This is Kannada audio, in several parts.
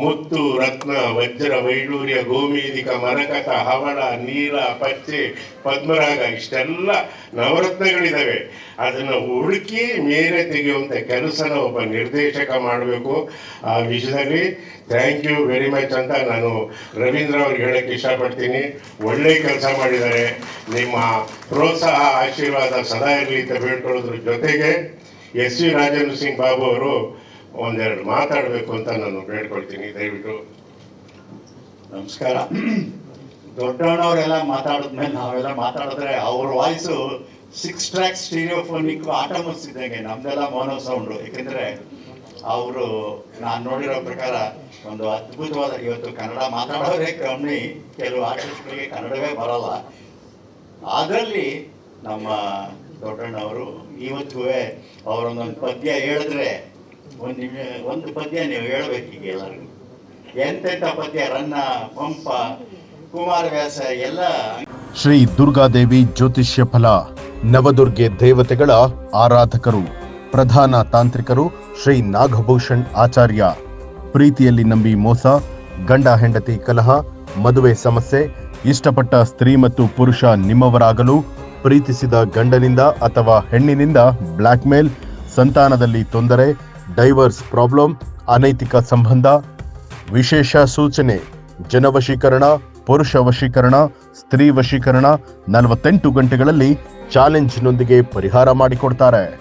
ಮುತ್ತು, ರತ್ನ, ವಜ್ರ, ವೈಡೂರ್ಯ ಗೋಮೇದಿಕ ಮರಕತ ಹವಳ, ನೀಲ, ಪಚ್ಚೆ, ಪದ್ಮರಾಗ ಇಷ್ಟೆಲ್ಲ ನವರತ್ನಗಳಿದ್ದಾವೆ ಅದನ್ನು ಹುಡುಕಿ ಮೇಲೆ ತೆಗೆಯುವಂಥ ಕೆಲಸನ ಒಬ್ಬ ನಿರ್ದೇಶಕ ಮಾಡಬೇಕು. ಆ ವಿಷಯದಲ್ಲಿ ಥ್ಯಾಂಕ್ ಯು ವೆರಿ ಮಚ್ ಅಂತ ನಾನು ರವೀಂದ್ರ ಅವ್ರಿಗೆ ಹೇಳಕ್ಕೆ ಇಷ್ಟಪಡ್ತೀನಿ. ಒಳ್ಳೆ ಕೆಲಸ ಮಾಡಿದ್ದಾರೆ. ನಿಮ್ಮ ಪ್ರೋತ್ಸಾಹ, ಆಶೀರ್ವಾದ ಸದಾ ಇರಲಿ ಅಂತ ಬೇಡ್ಕೊಳ್ಳೋದ್ರ ಜೊತೆಗೆ ಎಸ್ ವಿ ರಾಜೇಂದ್ರ ಸಿಂಗ್ ಬಾಬು ಅವರು ಒಂದೆರಡು ಮಾತಾಡಬೇಕು ಅಂತ ನಾನು ಬೇಡ್ಕೊಳ್ತೀನಿ ದಯವಿಟ್ಟು. ನಮಸ್ಕಾರ. ದೊಡ್ಡಣ್ಣವರೆಲ್ಲ ಮಾತಾಡಿದ್ಮೇಲೆ ನಾವೆಲ್ಲ ಮಾತಾಡಿದ್ರೆ ಅವ್ರ ವಾಯ್ಸು ಸಿಕ್ಸ್ ಟ್ರ್ಯಾಕ್ ಸ್ಟೀರಿಯೋಫೋನಿಕ್ ಆಟೋಮಸ್ ಇದ್ದಂಗೆ ನಮ್ದೆಲ್ಲ ಮೋನೋ ಸೌಂಡು ಏಕೆಂದರೆ ಅವರು, ನಾನು ನೋಡಿರೋ ಪ್ರಕಾರ ಒಂದು ಅದ್ಭುತವಾದ ಇವತ್ತು ಕನ್ನಡ ಮಾತಾಡೋರೇ ಕಮ್ಮಿ. ಕೆಲವು ಆರ್ಟಿಸ್ಟ್ಗಳಿಗೆ ಕನ್ನಡವೇ ಬರಲ್ಲ. ಅದರಲ್ಲಿ ನಮ್ಮ ದೊಡ್ಡಣ್ಣವರು ಇವತ್ತಿಗೂ ಅವರೊಂದೊಂದು ಪದ್ಯ ಹೇಳಿದ್ರೆ ಒಂದು ಒಂದು ಪದ್ಯ ನೀವು ಹೇಳ್ಬೇಕು ಈಗ ಎಲ್ಲರಿಗೂ. ಎಂತೆಂಥ ಪದ್ಯ, ರನ್ನ, ಪಂಪ ಕುಮಾರವ್ಯಾಸ ಎಲ್ಲ ಶ್ರೀ ದುರ್ಗಾದೇವಿ ಜ್ಯೋತಿಷ್ಯ ಫಲ, ನವದುರ್ಗೆ ದೇವತೆಗಳ ಆರಾಧಕರು, ಪ್ರಧಾನ ತಾಂತ್ರಿಕರು ಶ್ರೀ ನಾಗಭೂಷಣ್ ಆಚಾರ್ಯ. ಪ್ರೀತಿಯಲ್ಲಿ ನಂಬಿ ಮೋಸ, ಗಂಡ ಹೆಂಡತಿ ಕಲಹ, ಮದುವೆ ಸಮಸ್ಯೆ, ಇಷ್ಟಪಟ್ಟ ಸ್ತ್ರೀ ಮತ್ತು ಪುರುಷ ನಿಮ್ಮವರಾಗಲು, ಪ್ರೀತಿಸಿದ ಗಂಡನಿಂದ ಅಥವಾ ಹೆಣ್ಣಿನಿಂದ ಬ್ಲ್ಯಾಕ್ಮೇಲ್, ಸಂತಾನದಲ್ಲಿ ತೊಂದರೆ ಡೈವರ್ಸ್ ಪ್ರಾಬ್ಲಮ್, ಅನೈತಿಕ ಸಂಬಂಧ, ವಿಶೇಷ ಸೂಚನೆ, ಜನವಶೀಕರಣ, ಪುರುಷ ವಶೀಕರಣ, ಸ್ತ್ರೀ ವಶೀಕರಣ ನಲವತ್ತೆಂಟು ಗಂಟೆಗಳಲ್ಲಿ ಚಾಲೆಂಜ್ನೊಂದಿಗೆ ಪರಿಹಾರ ಮಾಡಿಕೊಡ್ತಾರೆ.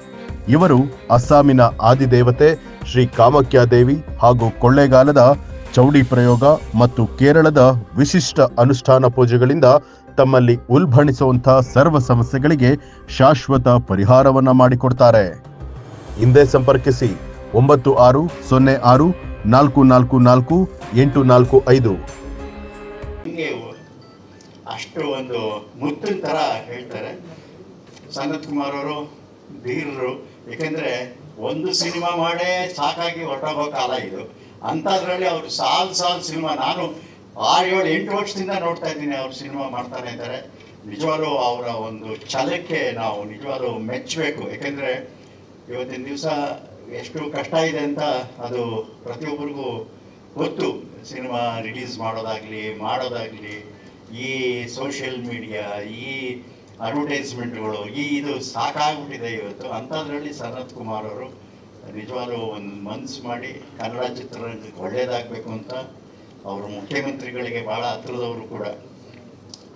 ಇವರು ಅಸ್ಸಾಮಿನ ಆದಿದೇವತೆ ಶ್ರೀ ಕಾಮಾಖ್ಯ ದೇವಿ ಹಾಗೂ ಕೊಳ್ಳೇಗಾಲದ ಚೌಡಿ ಪ್ರಯೋಗ ಮತ್ತು ಕೇರಳದ ವಿಶಿಷ್ಟ ಅನುಷ್ಠಾನ ಪೂಜೆಗಳಿಂದ ತಮ್ಮಲ್ಲಿ ಉಲ್ಬಣಿಸುವಂತಹ ಸರ್ವ ಸಮಸ್ಯೆಗಳಿಗೆ ಶಾಶ್ವತ ಪರಿಹಾರವನ್ನ ಮಾಡಿಕೊಡ್ತಾರೆ. ಹಿಂದೆ ಸಂಪರ್ಕಿಸಿ. ಒಂಬತ್ತು ಆರು, ಸೊನ್ನೆ ಆರು, ನಾಲ್ಕು ನಾಲ್ಕು ನಾಲ್ಕು, ಎಂಟು ನಾಲ್ಕು ಐದು. ಅಷ್ಟು ಒಂದು ಮುತ್ತಿನ ಥರ ಹೇಳ್ತಾರೆ. ಸನತ್ ಕುಮಾರ್ ಅವರು ಧೀರರು ಏಕೆಂದರೆ ಒಂದು ಸಿನಿಮಾ ಮಾಡೇ ಸಾಕಾಗಿ ಹೊರಟೋಗೋ ಕಾಲ ಇದು. ಅಂಥದ್ರಲ್ಲಿ ಅವರು ಸಾಲು ಸಾಲು ಸಿನಿಮಾ, ನಾನು ಆರು, ಏಳು, ಎಂಟು ವರ್ಷದಿಂದ ನೋಡ್ತಾ ಇದ್ದೀನಿ ಅವ್ರು ಸಿನಿಮಾ ಮಾಡ್ತಾನೆ ಇದ್ದಾರೆ ನಿಜವಾಗ್ಲೂ ಅವರ ಒಂದು ಛಲಕ್ಕೆ ನಾವು ನಿಜವಾಗ್ಲೂ ಮೆಚ್ಚಬೇಕು. ಏಕೆಂದರೆ ಇವತ್ತಿನ ದಿವಸ ಎಷ್ಟು ಕಷ್ಟ ಇದೆ ಅಂತ ಅದು ಪ್ರತಿಯೊಬ್ಬರಿಗೂ ಗೊತ್ತು. ಸಿನಿಮಾ ರಿಲೀಸ್ ಮಾಡೋದಾಗಲಿ ಮಾಡೋದಾಗಲಿ, ಈ ಸೋಷಿಯಲ್ ಮೀಡಿಯಾ, ಈ ಅಡ್ವರ್ಟೈಸ್ಮೆಂಟ್ಗಳು, ಈ ಇದು ಸಾಕಾಗ್ಬಿಟ್ಟಿದೆ ಇವತ್ತು. ಅಂಥದ್ರಲ್ಲಿ ಸನತ್ ಕುಮಾರ್ ಅವರು ನಿಜವಾಗ್ಲೂ ಒಂದು ಮನ್ಸು ಮಾಡಿ ಕನ್ನಡ ಚಿತ್ರರಂಗಕ್ಕೆ ಒಳ್ಳೇದಾಗಬೇಕು ಅಂತ ಅವರು ಮುಖ್ಯಮಂತ್ರಿಗಳಿಗೆ ಭಾಳ ಹತ್ರದವರು ಕೂಡ,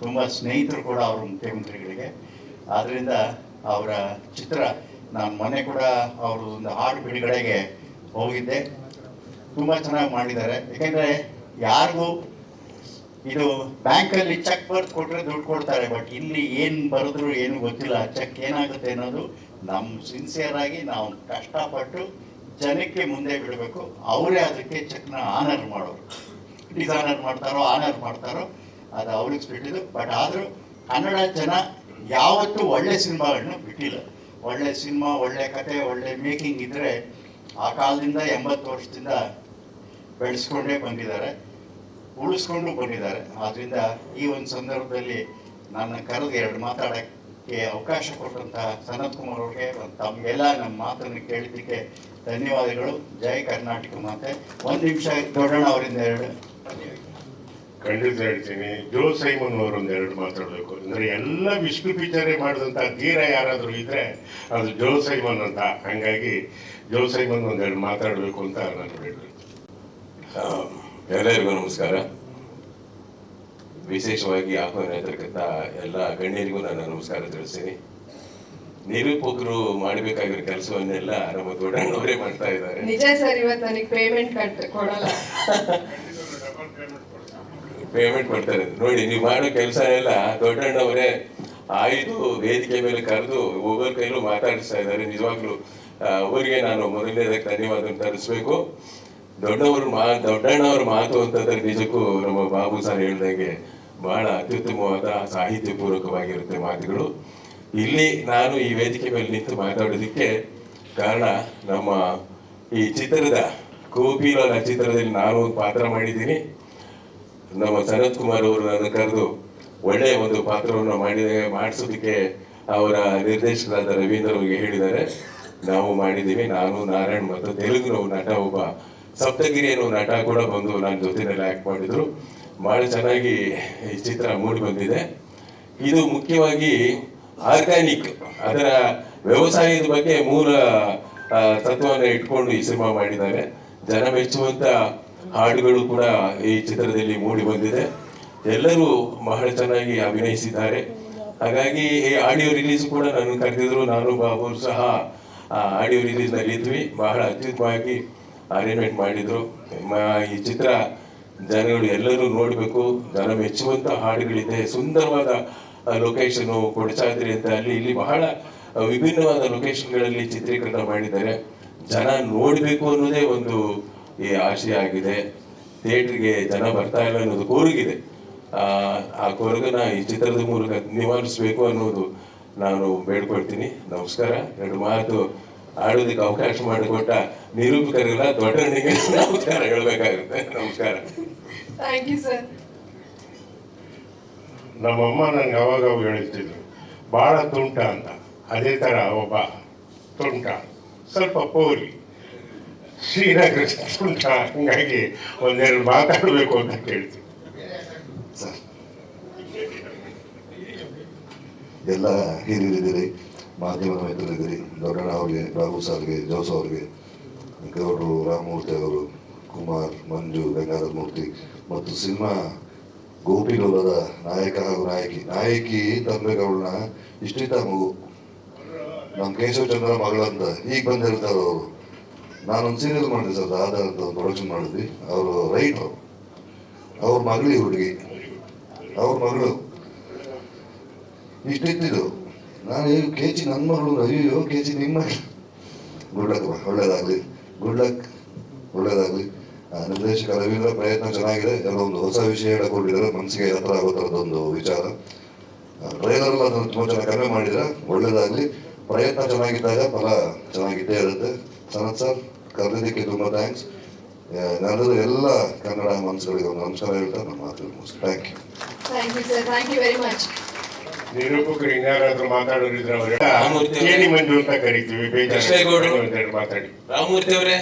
ತುಂಬ ಸ್ನೇಹಿತರು ಕೂಡ ಅವರು ಮುಖ್ಯಮಂತ್ರಿಗಳಿಗೆ. ಆದ್ದರಿಂದ ಅವರ ಚಿತ್ರ ನಾನು ಮೊನ್ನೆ ಕೂಡ ಅವರು ಒಂದು ಹಾಡು ಬಿಡುಗಡೆಗೆ ಹೋಗಿದ್ದೆ. ತುಂಬ ಚೆನ್ನಾಗಿ ಮಾಡಿದ್ದಾರೆ. ಯಾಕೆಂದರೆ ಯಾರಿಗೂ ಇದು ಬ್ಯಾಂಕಲ್ಲಿ ಚೆಕ್ ಬರ್ದು ಕೊಟ್ಟರೆ ದುಡ್ಡು ಕೊಡ್ತಾರೆ, ಬಟ್ ಇಲ್ಲಿ ಏನು ಬರೆದ್ರು ಏನು ಗೊತ್ತಿಲ್ಲ. ಚೆಕ್ ಏನಾಗುತ್ತೆ ಅನ್ನೋದು ನಮ್ಮ ಸಿನ್ಸಿಯರ್ ಆಗಿ ನಾವು ಕಷ್ಟಪಟ್ಟು ಜನಕ್ಕೆ ಮುಂದೆ ಬಿಡಬೇಕು. ಅವರೇ ಅದಕ್ಕೆ ಚೆಕ್ನ ಆನರ್ ಮಾಡೋರು. ಡಿಸಾನರ್ ಮಾಡ್ತಾರೋ ಆನರ್ ಮಾಡ್ತಾರೋ, ಅದು ಅವ್ರಿಗೆ ಬಿಟ್ಟಿದ್ದು. ಬಟ್ ಆದರೂ ಕನ್ನಡ ಜನ ಯಾವತ್ತೂ ಒಳ್ಳೆ ಸಿನಿಮಾಗಳನ್ನ ಬಿಟ್ಟಿಲ್ಲ. ಒಳ್ಳೆ ಸಿನಿಮಾ, ಒಳ್ಳೆ ಕತೆ, ಒಳ್ಳೆ ಮೇಕಿಂಗ್ ಇದ್ದರೆ ಆ ಕಾಲದಿಂದ ಎಂಬತ್ತು ವರ್ಷದಿಂದ ಬೆಳೆಸ್ಕೊಂಡೇ ಬಂದಿದ್ದಾರೆ, ಉಳಿಸ್ಕೊಂಡು ಬಂದಿದ್ದಾರೆ. ಆದ್ದರಿಂದ ಈ ಒಂದು ಸಂದರ್ಭದಲ್ಲಿ ನನ್ನ ಕರೆದು ಎರಡು ಮಾತಾಡೋಕ್ಕೆ ಅವಕಾಶ ಕೊಟ್ಟಂತಹ ಸನತ್ ಕುಮಾರ್ ಅವ್ರಿಗೆ ತಮ್ಗೆಲ್ಲ ತಮಗೆಲ್ಲ ನಮ್ಮ ಮಾತನ್ನು ಕೇಳಿದ್ದಕ್ಕೆ ಧನ್ಯವಾದಗಳು. ಜೈ ಕರ್ನಾಟಕ ಮಾತೆ. ಒಂದು ನಿಮಿಷ ದೊಡ್ಡಣ್ಣ ಅವರಿಂದ ಎರಡು. ಖಂಡಿತ ಹೇಳ್ತೀನಿ ಜೋ ಸೈಮನ್ ಅವರು ಎರಡು ಮಾತಾಡಬೇಕು. ಅಂದ್ರೆ ಎಲ್ಲ ವಿಷ್ಣು ಪಿಕ್ಚರೇ ಮಾಡಿದಂಥ ಧೀರ ಯಾರಾದರೂ ಇದ್ರೆ ಅದು ಜೋ ಸೈಮನ್ ಅಂತ. ಹಂಗಾಗಿ ಜೋ ಸೈಮನ್ ಒಂದೆರಡು ಮಾತಾಡಬೇಕು ಅಂತ ನಾನು ಹೇಳಿದೆ. ಆ, ಎಲ್ಲರಿಗೂ ನಮಸ್ಕಾರ. ವಿಶೇಷವಾಗಿ ಆಹ್ವಾನಿತಕ್ಕಂಥ ಎಲ್ಲ ಗಣ್ಯರಿಗೂ ನಾನು ನಮಸ್ಕಾರ ತಿಳಿಸ್ತೀನಿ. ನಿರೂಪಕರು ಮಾಡಬೇಕಾಗಿರೋ ಕೆಲಸವನ್ನೆಲ್ಲ ನಮ್ಮ ದೊಡ್ಡಣ್ಣವರೇ ಮಾಡ್ತಾ ಇದ್ದಾರೆ. ನಿಜ ಸರ್ ಇವತ್ತು ನನಗೆ ಪೇಮೆಂಟ್ ಕಟ್ ಕೊಡಲ್ಲ. ಪೇಮೆಂಟ್ ಕೊಡ್ತಾರೆ ನೋಡಿ, ನೀವು ಮಾಡೋ ಕೆಲಸ ಎಲ್ಲ ದೊಡ್ಡಣ್ಣವರೇ ಆಯ್ದು ವೇದಿಕೆ ಮೇಲೆ ಕರೆದು ಒಬ್ಬರ ಕೈಲೂ ಮಾತಾಡಿಸ್ತಾ ಇದ್ದಾರೆ. ನಿಜವಾಗ್ಲೂ ಅವರಿಗೆ ನಾನು ಮೊದಲನೇದಾಗಿ ಧನ್ಯವಾದ ತರಿಸ್ಬೇಕು ದೊಡ್ಡವರು ಮಾ, ದೊಡ್ಡಣ್ಣವ್ರ ಮಾತು ಅಂತಂದ್ರೆ ನಿಜಕ್ಕೂ ನಮ್ಮ ಬಾಬು ಸರ್ ಹೇಳ್ದಂಗೆ ಬಹಳ ಅತ್ಯುತ್ತಮವಾದ ಸಾಹಿತ್ಯ ಪೂರ್ವಕವಾಗಿರುತ್ತೆ ಮಾತುಗಳು. ಇಲ್ಲಿ ನಾನು ಈ ವೇದಿಕೆ ಮೇಲೆ ನಿಂತು ಮಾತಾಡೋದಕ್ಕೆ ಕಾರಣ ನಮ್ಮ ಈ ಚಿತ್ರದ ಕೋಪಿಲ ಚಿತ್ರದಲ್ಲಿ ನಾನು ಪಾತ್ರ ಮಾಡಿದ್ದೀನಿ. ನಮ್ಮ ಸನತ್ ಕುಮಾರ್ ಅವರು ನನ್ನ ಕರೆದು ಒಳ್ಳೆಯ ಒಂದು ಪಾತ್ರವನ್ನು ಮಾಡಿದ ಮಾಡಿಸೋದಕ್ಕೆ ಅವರ ನಿರ್ದೇಶಕರಾದ ರವೀಂದ್ರ ಅವರಿಗೆ ಹೇಳಿದ್ದಾರೆ. ನಾವು ಮಾಡಿದ್ದೀವಿ. ನಾನು, ನಾರಾಯಣ್ ಮತ್ತು ತೆಲುಗು ನಟ ಒಬ್ಬ ಸಪ್ತಗಿರಿ ನಟ ಕೂಡ ಬಂದು ನನ್ನ ಜೊತೆಯಲ್ಲಿ ಆ್ಯಕ್ಟ್ ಮಾಡಿದರು. ಭಾಳ ಚೆನ್ನಾಗಿ ಈ ಚಿತ್ರ ಮೂಡಿ ಬಂದಿದೆ. ಇದು ಮುಖ್ಯವಾಗಿ ಆರ್ಗ್ಯಾನಿಕ್, ಅದರ ವ್ಯವಸಾಯದ ಬಗ್ಗೆ ಮೂಲ ತತ್ವವನ್ನು ಇಟ್ಕೊಂಡು ಈ ಸಿನಿಮಾ ಮಾಡಿದ್ದಾರೆ. ಜನ ಮೆಚ್ಚುವಂತ ಹಾಡುಗಳು ಕೂಡ ಈ ಚಿತ್ರದಲ್ಲಿ ಮೂಡಿ ಬಂದಿದೆ. ಎಲ್ಲರೂ ಬಹಳ ಚೆನ್ನಾಗಿ ಅಭಿನಯಿಸಿದ್ದಾರೆ. ಹಾಗಾಗಿ ಈ ಆಡಿಯೋ ರಿಲೀಸ್ ಕೂಡ ನಾನು ಕರೆದಿದ್ರು. ನಾನು, ಬಾಬು ಸಹ ಆಡಿಯೋ ರಿಲೀಸ್ನಲ್ಲಿ ಇದ್ವಿ ಬಹಳ ಅತ್ಯುತ್ತಮವಾಗಿ ಅರೇಂಜ್ಮೆಂಟ್ ಮಾಡಿದ್ರು. ಈ ಚಿತ್ರ ಜನಗಳು ಎಲ್ಲರೂ ನೋಡಬೇಕು. ಜನ ಮೆಚ್ಚುವಂತ ಹಾಡುಗಳಿದೆ. ಸುಂದರವಾದ ಲೊಕೇಶನ್ ಕೊಡಚಾದ್ರಿ ಅಂತ ಅಲ್ಲಿ ಇಲ್ಲಿ ಬಹಳ ವಿಭಿನ್ನವಾದ ಲೊಕೇಶನ್ಗಳಲ್ಲಿ ಚಿತ್ರೀಕರಣ ಮಾಡಿದ್ದಾರೆ. ಜನ ನೋಡಬೇಕು ಅನ್ನೋದೇ ಒಂದು ಈ ಆಶೆಯಾಗಿದೆ ಆಗಿದೆ. ಥಿಯೇಟ್ರಿಗೆ ಜನ ಬರ್ತಾ ಇಲ್ಲ ಅನ್ನೋದು ಕೋರಿಗಿದೆ. ಆ ಆ ಕೊರಗನ ಈ ಚಿತ್ರದ ಮೂಲಕ ನಿವಾರಿಸಬೇಕು ಅನ್ನೋದು ನಾನು ಬೇಡ್ಕೊಳ್ತೀನಿ. ನಮಸ್ಕಾರ. ಎರಡು ಮಾತು ಆಡೋದಕ್ಕೆ ಅವಕಾಶ ಮಾಡಿಕೊಟ್ಟ ನಿರೂಪಕರಿಲ್ಲ ದೊಡ್ಡಣ್ಣಿಗೆ ನಮಸ್ಕಾರ ಹೇಳಬೇಕಾಗುತ್ತೆ. ನಮಸ್ಕಾರ. ಥ್ಯಾಂಕ್ ಯು ಸರ್ ನಮ್ಮಮ್ಮ ನನಗೆ ಅವಾಗ ಅವಾಗ ಹೇಳ್ತಿದ್ರು ಭಾಳ ತುಂಟ ಅಂತ. ಅದೇ ಥರ ಒಬ್ಬ ತುಂಟ ಸ್ವಲ್ಪ ಪೋಲಿ. ಶ್ರೀನಗರ ತುಂಟ ಹಂಗಾಗಿ ಒಂದೆರಡು ಮಾತಾಡಬೇಕು ಅಂತ ಕೇಳ್ತೀನಿ. ಎಲ್ಲ ಹಿರಿಯರಿದ್ದೀರಿ ಮಾಧ್ಯಮ ಮಿತ್ರರಿದ್ದೀರಿ ದೊಡ್ಡಣ್ಣ ಅವ್ರಿಗೆ ಬಾಬು ಸಾರ್ಗೆ, ಜೋಸ್ ಅವ್ರಿಗೆ, ಗೌಡರು, ರಾಮಮೂರ್ತಿ ಅವರು, ಕುಮಾರ್, ಮಂಜು, ಗಂಗಾಧರ ಮೂರ್ತಿ, ಮತ್ತು ಸಿನಿಮಾ ಗೋಪಿಲೋಲದ ನಾಯಕ ಹಾಗೂ ನಾಯಕಿ. ನಾಯಕಿ ತಂದ್ಬೇಕವಳನ್ನ ಇಷ್ಟಿತ ಮಗು. ನಮ್ಮ ಕೇಶವ ಚಂದ್ರ ಮಗಳಂತ ಈಗ ಬಂದಿರ್ತಾರೆ ಅವರು. ನಾನೊಂದು ಸೀರಿಯಲ್ ಮಾಡಿದೆ ಸರ್, ದಾದಾ ಅಂತ ಒಂದು ಪ್ರೊಡಕ್ಷನ್ ಮಾಡಿದ್ವಿ. ಅವರು ರೈಟ್ರು ಅವ್ರ ಮಗಳಿ ಹುಡುಗಿ. ಅವ್ರ ಮಗಳು. ಇಷ್ಟಿತ್ತಿದ್ದು ನಾನು ಕೆ ಜಿ ನನ್ನ ಮಗಳು ಅಯ್ಯೋ ಕೆ ಜಿ ನಿಮ್ಮ ಗುಡ್ ಲಕ್ ಒಳ್ಳೇದಾಗಲಿ. ಗುಡ್ ಲಕ್ ಒಳ್ಳೇದಾಗಲಿ. ನಿರ್ದೇಶಕ ರವೀಂದ್ರ ಪ್ರಯತ್ನ ಚೆನ್ನಾಗಿದೆ. ಎಲ್ಲ ಒಂದು ಹೊಸ ವಿಷಯ ಹೇಳಿಕೊಂಡಿದ್ದಾರೆ. ಮನಸ್ಸಿಗೆ ಹತ್ರ ಆಗೋ ಥರದೊಂದು ವಿಚಾರ. ಟ್ರೈಲರ್ ಅದನ್ನು ತುಂಬ ಚೆನ್ನಾಗಿ ಕಡಿಮೆ ಮಾಡಿದ್ರೆ ಒಳ್ಳೇದಾಗಲಿ. ಪ್ರಯತ್ನ ಚೆನ್ನಾಗಿದ್ದಾಗ ಫಲ ಚೆನ್ನಾಗಿದ್ದೇ ಇರುತ್ತೆ. ಸನತ್ ಸರ್? ಕರೆದಿದ್ದಕ್ಕೆ ತುಂಬ ಥ್ಯಾಂಕ್ಸ್ ನಾನು ಎಲ್ಲ ಕನ್ನಡ ಮನಸ್ಸುಗಳಿಗೆ ಒಂದು ನಮಸ್ಕಾರ ಹೇಳ್ತಾ ನಮ್ಮ ಮಾತು thank you thank you sir thank you very much ನಿರೂಪಕರು ಇನ್ಯಾರಾದ್ರೂ ಮಾತಾಡೋರಿದ್ರೆ. ಕೇಳಿ ಮಂಜು ಅಂತ ಕರಿತೀವಿ. ಬೇಜಾರು ಮಾತಾಡಿ. ರಾಮಮೂರ್ತಿ ಅವರೇ.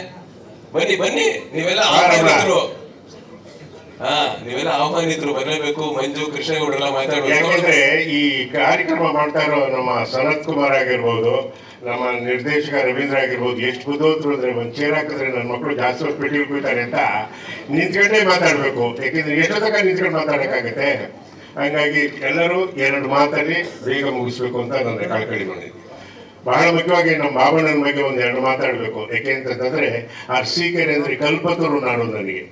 ಬನ್ನಿ ಬನ್ನಿ. ನೀವೆಲ್ಲ ಆರಾಮ ಹಾ, ನೀವೆಲ್ಲ ಆಹ್ವಾನಿತರು, ಬರಲೇಬೇಕು. ಮಂಜು, ಕೃಷ್ಣೇಗೌಡರೆಲ್ಲ ಮಾತಾಡೋದು ಯಾಕಂದ್ರೆ ಈ ಕಾರ್ಯಕ್ರಮ ಮಾಡ್ತಾ ಇರೋ ನಮ್ಮ ಸನತ್ ಕುಮಾರ್ ಆಗಿರ್ಬೋದು, ನಮ್ಮ ನಿರ್ದೇಶಕ ರವೀಂದ್ರ ಆಗಿರ್ಬೋದು, ಎಷ್ಟು ಬುದ್ಧಿವಂತರು ಅಂದ್ರೆ ಒಂದು ಚೇರ್ ಹಾಕಿದ್ರೆ ನನ್ನ ಮಕ್ಕಳು ಜಾಸ್ತಿ ಹೊತ್ತು ಪೆಟ್ಟಿಗೆ ಕೂತಾರೆ ಅಂತ ನಿಂತ್ಕೊಂಡೇ ಮಾತಾಡಬೇಕು. ಯಾಕಂದ್ರೆ ಎಷ್ಟೋ ತನಕ ನಿಂತ್ಕೊಂಡು ಮಾತಾಡಕ್ಕಾಗತ್ತೆ. ಹಂಗಾಗಿ ಎಲ್ಲರೂ ಎರಡು ಮಾತಲ್ಲಿ ಬೇಗ ಮುಗಿಸ್ಬೇಕು ಅಂತ ನನ್ನ ಕಳ್ಕಳಿ ಮಾಡಿದ್ವಿ ಬಹಳ ಮುಖ್ಯವಾಗಿ ನಮ್ಮ ಬಾಬಣ್ಣನ ಬಗ್ಗೆ ಒಂದು ಎರಡು ಮಾತಾಡಬೇಕು ಯಾಕೆ ಅಂತಂದ್ರೆ ಸೀಕೆರೆ ಅಂದ್ರೆ ಕಲ್ಪತರು ನಾಡು ನನಗೆ.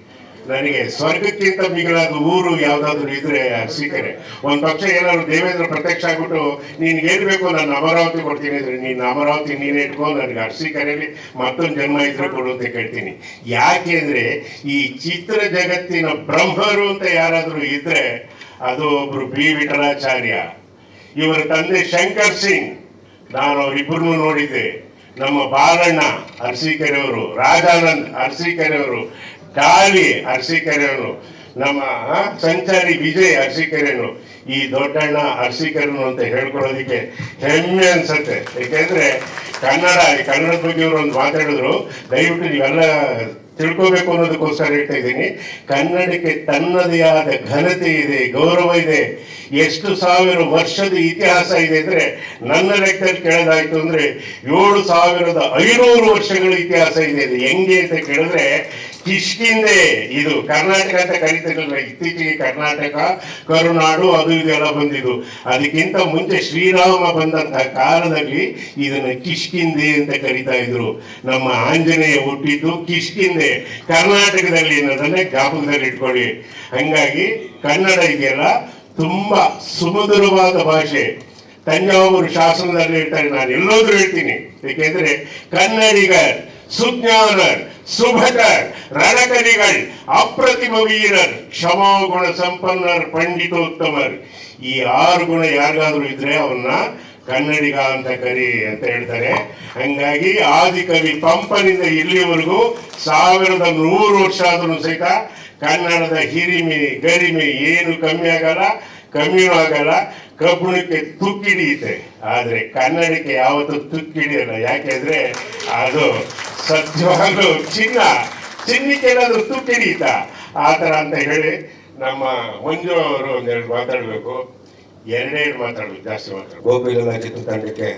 ನನಗೆ ಸ್ವರ್ಗಕ್ಕಿಂತ ಮಿಗಿಲಾದ ಊರು ಯಾವ್ದಾದ್ರು ಇದ್ರೆ ಸಿಕ್ಕರೆ ಒಂದ್ ಪಕ್ಷ ಏನಾದ್ರು ದೇವೇಂದ್ರ ಪ್ರತ್ಯಕ್ಷ ಆಗ್ಬಿಟ್ಟು, ನೀನ್ ಏನ್ ಬೇಕು ನಾನು ಅಮರಾವತಿ ಕೊಡ್ತೀನಿ ಅಂದ್ರೆ ನೀನ್ ಅಮರಾವತಿ ನೀನ್ ಇಟ್ಕೋ, ನನಗೆ ಅರ್ಸಿಕೆರೆಯಲ್ಲಿ ಮತ್ತೊಂದು ಜನ್ಮ ಇದ್ರೆ ಕೊಡು ಅಂತ ಕೇಳ್ತೀನಿ ಯಾಕೆ ಅಂದ್ರೆ, ಈ ಚಿತ್ರ ಜಗತ್ತಿನ ಬ್ರಹ್ಮರು ಅಂತ ಯಾರಾದ್ರೂ ಇದ್ರೆ, ಅದು ಒಬ್ರು ಬಿ. ವಿಠಲಾಚಾರ್ಯ. ಇವರ ತಂದೆ ಶಂಕರ್ ಸಿಂಗ್. ನಾನು ಇಬ್ಬರು ನೋಡಿದ್ದೆ. ನಮ್ಮ ಬಾಲಣ್ಣ ಅರಸೀಕೆರೆಯವರು, ರಾಜಾನಂದ್ ಅರಸೀಕೆರೆಯವರು ಡಾಲಿ ಅರಸೀಕೆರೆಯವರು ನಮ್ಮ ಸಂಚಾರಿ ವಿಜಯ್ ಅರಸೀಕೆರೆಯವರು ಈ ದೊಡ್ಡಣ್ಣ ಅರಸೀಕೆರೆನು ಅಂತ ಹೇಳ್ಕೊಳ್ಳೋದಕ್ಕೆ ಹೆಮ್ಮೆ ಅನ್ಸುತ್ತೆ. ಯಾಕೆಂದ್ರೆ ಕನ್ನಡ ಕನ್ನಡದ ಬಗ್ಗೆ ಇವರು ಒಂದು ಮಾತಾಡಿದ್ರು ದಯವಿಟ್ಟು ನೀವೆಲ್ಲ ತಿಳ್ಕೋಬೇಕು ಅನ್ನೋದಕ್ಕೋಸ್ಕರ ಹೇಳ್ತಾ ಇದ್ದೀನಿ. ಕನ್ನಡಕ್ಕೆ ತನ್ನದೇ ಆದ ಘನತೆ ಇದೆ, ಗೌರವ ಇದೆ. ಎಷ್ಟು ಸಾವಿರ ವರ್ಷದ ಇತಿಹಾಸ ಇದೆ ಅಂದ್ರೆ ನನ್ನ ಲೆಕ್ಕದಲ್ಲಿ ಕೇಳೋದಾಯ್ತು ಅಂದ್ರೆ ಏಳು ಸಾವಿರದ ಐನೂರು ವರ್ಷಗಳ ಇತಿಹಾಸ ಇದು. ಹೆಂಗೆ ಅಂತ ಕೇಳಿದ್ರೆ ಕಿಷ್ಕಿಂದೆ ಇದು ಕರ್ನಾಟಕ ಅಂತ ಕರೀತಿರ್ಲಿಲ್ಲ. ಇತ್ತೀಚೆಗೆ ಕರ್ನಾಟಕ, ಕರುನಾಡು, ಅದು ಇದೆಲ್ಲ ಬಂದಿದ್ದು. ಅದಕ್ಕಿಂತ ಮುಂಚೆ ಶ್ರೀರಾಮ ಬಂದಂತಹ ಕಾಲದಲ್ಲಿ ಇದನ್ನ ಕಿಷ್ಕಿಂದೆ ಅಂತ ಕರಿತಾ ಇದ್ರು. ನಮ್ಮ ಆಂಜನೇಯ ಹುಟ್ಟಿದ್ದು ಕಿಷ್ಕಿಂದೆ. ಕರ್ನಾಟಕದಲ್ಲಿ ಅನ್ನೋದನ್ನೇ ಜ್ಞಾಪಕದಲ್ಲಿ ಇಟ್ಕೊಳ್ಳಿ. ಹಂಗಾಗಿ ಕನ್ನಡ ಇದೆಯಲ್ಲ, ತುಂಬಾ ಸುಮಧುರವಾದ ಭಾಷೆ. ತಂಜಾವೂರು ಶಾಸನದಲ್ಲಿ ಹೇಳ್ತಾರೆ ನಾನು ಎಲ್ಲೋದ್ರೂ ಹೇಳ್ತೀನಿ. ಏಕೆಂದ್ರೆ ಕನ್ನಡಿಗರ್, ಸುಜ್ಞಾನರ್ ಸುಭಟರ್ ರಣಕಲಿಗಳ್ ಅಪ್ರತಿಮ ವೀರರ್ ಕ್ಷಮಾಗುಣ ಸಂಪನ್ನರ್, ಪಂಡಿತೋತ್ತಮರ್. ಈ ಆರು ಗುಣ ಯಾರಿಗಾದ್ರೂ ಇದ್ರೆ ಅವನ್ನ ಕನ್ನಡಿಗ ಅಂತ ಕರಿ ಅಂತ ಹೇಳ್ತಾರೆ. ಹಂಗಾಗಿ ಆದಿಕವಿ ಪಂಪನಿಂದ ಇಲ್ಲಿವರೆಗೂ ಸಾವಿರದ ನೂರು ವರ್ಷ ಆದ್ರೂ ಸಹಿತ ಕನ್ನಡದ ಹಿರಿಮೆ, ಗರಿಮೆ ಏನು ಕಮ್ಮಿ ಆಗಲ್ಲ ಕಮ್ಮಿನೂ ಆಗಲ್ಲ, ಕಬ್ಬಿಣಕ್ಕೆ ತುಕ್ಕಿಡಿಯುತ್ತೆ ಆದ್ರೆ ಕನ್ನಡಕ್ಕೆ ಯಾವತ್ತೂ ತುಕ್ಕಿಡಿಯಲ್ಲ ಯಾಕೆಂದ್ರೆ ಅದು ಸತ್ಯವಾಗ್ಲೂ ಚಿನ್ನ ಚಿನ್ನಕ್ಕೆ ಏನಾದರೂ ತುಟ್ಟಿ ಆ ಥರ ಅಂತ ಹೇಳಿ ನಮ್ಮ ಮಂಜು ಅವರು ಒಂದೆರಡು ಮಾತಾಡಬೇಕು. ಎರಡೆರಡು ಮಾತಾಡಬೇಕು, ಜಾಸ್ತಿ ಮಾತಾಡಬೇಕು. ಗೋಪಿಲಲ್ಲ ಚಿತ್ರತಂಡಕ್ಕೆ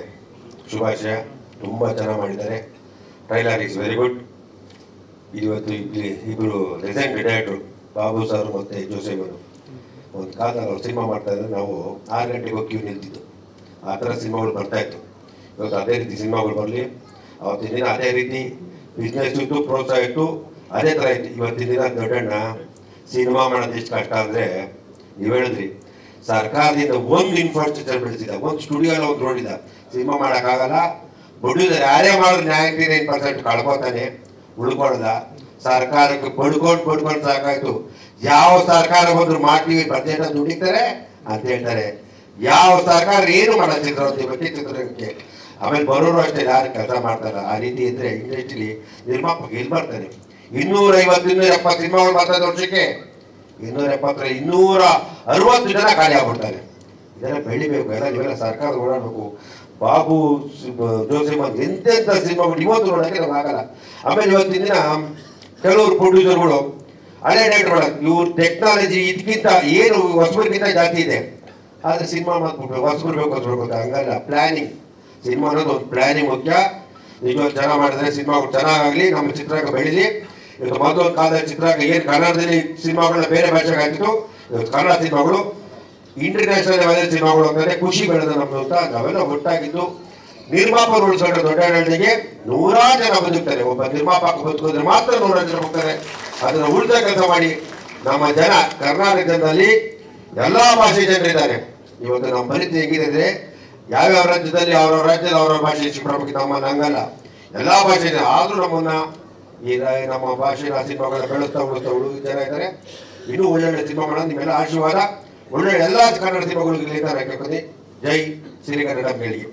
ಶುಭಾಶಯ. ತುಂಬ ಚೆನ್ನಾಗಿ ಮಾಡಿದ್ದಾರೆ. ಟ್ರೈಲರ್ ಇಸ್ ವೆರಿ ಗುಡ್ ಇವತ್ತು ಇಲ್ಲಿ ಇಬ್ಬರು ರಿಸೆಂಟ್ ಡೈರೆಕ್ಟ್ರು ಬಾಬು ಸರ್ ಮತ್ತು ಅವರು. ಒಂದು ಕಾಲದಲ್ಲಿ ಅವ್ರು ಸಿನಿಮಾ ಮಾಡ್ತಾ ಇದ್ರೆ. ನಾವು ಆರು ಗಂಟೆಗೆ ಹೋಗಿ ಕ್ಯೂ ನಿಲ್ತಿದ್ದು. ಆ ಥರ ಸಿನಿಮಾಗಳು ಬರ್ತಾ ಇತ್ತು. ಇವತ್ತು ಅದೇ ರೀತಿ ಸಿನಿಮಾಗಳು ಬರಲಿ. ಅವತ್ತಿನ ದಿನ ಅದೇ ರೀತಿ ಬಿಸ್ನೆಸ್ ಇತ್ತು ಪ್ರೋತ್ಸಾಹ ಇತ್ತು ಅದೇ ಥರ ಇತ್ತು. ಇವತ್ತಿನ ದಿನ ದೊಡ್ಡಣ್ಣ ಸಿನಿಮಾ ಮಾಡೋದು ಎಷ್ಟು ಕಷ್ಟ ಅಂದರೆ ನೀವು ಹೇಳಿದ್ರಿ. ಸರ್ಕಾರದಿಂದ ಒಂದು ಇನ್ಫ್ರಾಸ್ಟ್ರಕ್ಚರ್ ಬೆಳೆಸಿದ ಒಂದು ಸ್ಟುಡಿಯೋ ಒಂದು ನೋಡಿದ ಸಿನಿಮಾ ಮಾಡೋಕ್ಕಾಗಲ್ಲ. ಬಡಿದ್ರೆ ಯಾರೇ ಮಾಡಿದ್ರು ನೈಂಟಿ ನೈನ್ ಪರ್ಸೆಂಟ್ ಕಳ್ಕೊತಾನೆ ಉಳ್ಕೊಳ್ದ ಸರ್ಕಾರಕ್ಕೆ ಪಡ್ಕೊಂಡು ಪಡ್ಕೊಂಡು ಸಾಕಾಯ್ತು. ಯಾವ ಸರ್ಕಾರ ಬಂದ್ರು ಮಾಡ್ತೀವಿ ಬಜೆಟ್ ದುಡಿತಾರೆ ಅಂತ ಹೇಳ್ತಾರೆ. ಯಾವ ಸರ್ಕಾರ ಏನು ಮಾಡಲ್ಲ ಬಗ್ಗೆ ಚಿತ್ರರಂಗಕ್ಕೆ. ಆಮೇಲೆ ಬರೋರು ಅಷ್ಟೇ, ಯಾರು ಕೆಲಸ ಮಾಡ್ತಾರ ಆ ರೀತಿ ಇದ್ರೆ ಇಂಡಸ್ಟ್ರಿಲಿ ನಿರ್ಮಾಪಕ ಇಲ್ಲಿ ಬರ್ತಾರೆ ಇನ್ನೂರ ಐವತ್ತು ಇನ್ನೂರ ಎಪ್ಪತ್ತು ಸಿನಿಮಾಗಳು ಬರ್ತದೆ ವರ್ಷಕ್ಕೆ. ಇನ್ನೂರ ಎಪ್ಪತ್ತರ ಇನ್ನೂರ ಅರವತ್ತು ಜನ ಖಾಲಿ ಆಗ್ಬಿಡ್ತಾರೆ. ಇದೆಲ್ಲ ಬೆಳಿಬೇಕು, ಎಲ್ಲ ಇವೆಲ್ಲ ಸರ್ಕಾರ ಓಡಾಡಬೇಕು. ಬಾಬು ಜೋಸೆಫ್ ಅಂತ ಎಂತೆಂಥ ಸಿನಿಮಾಗಳು ಇವತ್ತು ನೋಡೋಕ್ಕೆ ನಮ್ಗೆ ಆಗಲ್ಲ. ಆಮೇಲೆ ಇವತ್ತಿನ ದಿನ ಕೆಲವರು ಪ್ರೊಡ್ಯೂಸರ್ಗಳು, ಹಳೆ ಡೈರೆಕ್ಟರ್ ಇವ್ರ ಟೆಕ್ನಾಲಜಿ ಇದಕ್ಕಿಂತ ಏನು ಹೊಸಬರಿಗಿಂತ ಜಾಸ್ತಿ ಇದೆ. ಆದರೆ ಸಿನಿಮಾ ಮಾಡ್ಬಿಟ್ಟು ಹೊಸಬರ್ಬೇಕು ಬೇಕು ಹೊಸಬರು ಅಂತ ಹಂಗಲ್ಲ. ಪ್ಲಾನಿಂಗ್ ಸಿನಿಮಾ ಅನ್ನೋದು ಒಂದು ಪ್ಲಾನಿಂಗ್ ಮುಖ್ಯ. ನಿಜವಾಗಿ ಚೆನ್ನಾಗಿ ಮಾಡಿದ್ರೆ, ಸಿನಿಮಾ ಚೆನ್ನಾಗಾಗಲಿ, ನಮ್ಮ ಚಿತ್ರರಂಗ ಬೆಳೀಲಿ. ಇವತ್ತು ಮೊದಲು ಕಾಲದ ಚಿತ್ರರಂಗ ಏನು ಕನ್ನಡದಲ್ಲಿ ಸಿನಿಮಾಗಳನ್ನ ಬೇರೆ ಭಾಷೆಗೆ ಹಾಕಿತ್ತು, ಇವತ್ತು ಕನ್ನಡ ಸಿನಿಮಾಗಳು ಇಂಟರ್ನ್ಯಾಷನಲ್ ಲೆವೆಲ್ ಸಿನಿಮಾಗಳು ಅಂದರೆ ಖುಷಿ ಬೆಳೆದ ನಮ್ಮದು ಅಂತ ನಾವೆಲ್ಲ ಒಟ್ಟಾಗಿದ್ದು, ನಿರ್ಮಾಪಕರು ಉಳಿಸ್ಕೊಂಡು ದೊಡ್ಡ ಹಳ್ಳಿಗೆ ನೂರಾರು ಜನ ಬದುಕ್ತಾರೆ ಒಬ್ಬ ನಿರ್ಮಾಪಕ ಬದುಕಿದ್ರೆ ಮಾತ್ರ ನೂರಾರು ಜನ ಹೋಗ್ತಾರೆ. ಅದನ್ನ ಉಳಿದ ಕೆಲಸ ಮಾಡಿ ನಮ್ಮ ಜನ ಕರ್ನಾಟಕದಲ್ಲಿ ಎಲ್ಲಾ ಭಾಷೆ ಜನರಿದ್ದಾರೆ. ಇವತ್ತು ನಮ್ಮ ಪರಿಸ್ಥಿತಿ ಹೇಗಿದೆ ಯಾವ್ಯಾವ ರಾಜ್ಯದಲ್ಲಿ ಅವ್ರವ್ರ ರಾಜ್ಯದಲ್ಲಿ ಅವರ ಭಾಷೆ ಶಿಕ್ಷಣ ನಮ್ಮ ನಂಗಲ್ಲ. ಎಲ್ಲಾ ಭಾಷೆ ಇದೆ ಆದ್ರೂ ನಮ್ಮನ್ನ ಈ ನಮ್ಮ ಭಾಷೆಯ ಸಿನಿಮಾಗಳನ್ನ ಬೆಳೆಸ್ತಾ ಉಳಿಸ್ತಾ ಉಳು ಜನ ಇದ್ದಾರೆ ಇನ್ನೂ ಒಳ್ಳೊಳ್ಳೆ ಸಿನಿಮಾ ಮಾಡೋಣ ನಿಮ್ಮೆಲ್ಲ ಆಶೀರ್ವಾದ. ಒಳ್ಳೊಳ್ಳೆ ಎಲ್ಲಾ ಕನ್ನಡ ಸಿನಿಮಾಗಳು ಇಲ್ಲಿ ಜೈ ಸಿರಿಗನ್ನಡ ಮೇಳಿಗೆ.